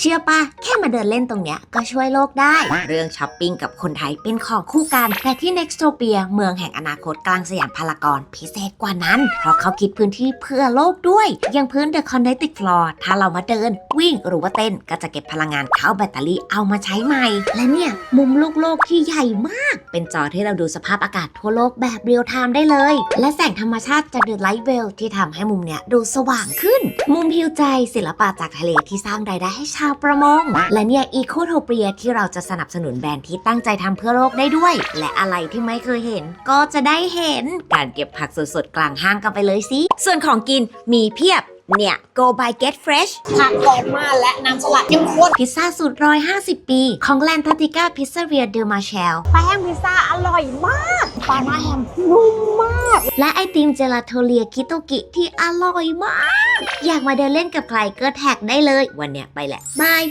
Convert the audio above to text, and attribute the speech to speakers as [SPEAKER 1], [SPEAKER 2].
[SPEAKER 1] เชื่อปะแค่มาเดินเล่นตรงเนี้ยก็ช่วยโลกได้ เรื่องช้อปปิ้งกับคนไทยเป็นของคู่กัน แต่ที่ Nextopia เมืองแห่งอนาคตกลางสยามพารากอนพิเศษกว่านั้น เพราะเขาคิดพื้นที่เพื่อโลกด้วยอย่างพื้น The Kinetic Floor ถ้าเรามาเดิน วิ่งหรือว่าเต้นก็จะเก็บพลังงานเข้าแบตเตอรี่เอามาใช้ใหม่ และเนี่ยมุมลูกโลกที่ใหญ่มาก เป็นจอที่เราดูสภาพอากาศทั่วโลกแบบเรียลไทม์ได้เลย และแสงธรรมชาติจากเดอะไลท์เวลที่ทำให้มุมเนี้ยดูสว่างขึ้น มุมฮิวใจศิลปะจากทะเลที่สร้างรายได้ให้ชาวประมง และเนี่ยอีโคโทเปียที่เราจะสนับสนุนแบรนด์ที่ตั้งใจทำเพื่อโลกได้ด้วย และอะไรที่ไม่เคยเห็น ก็จะได้เห็นการเก็บผักสดๆกลางห้างกันไปเลยสิ ส่วนของกินมีเพียบเนี่ย go by get fresh
[SPEAKER 2] ผักกรอบมากและน้ำสลัดเข้มข้น
[SPEAKER 1] พิซซ่าสูตร 150 ปี ของแลนทาติก้าพิซซ่าเรียเดอมาเชล
[SPEAKER 2] แป้งพิซซ่าอร่อยมากปลาหน้าแฮมนุ่มมาก
[SPEAKER 1] และไอติมเจลาโทเลียคิโตกิที่อร่อยมาก อยากมาเดินเล่นกับใครก็แท็กได้เลย วันเนี้ยไปแหละบาย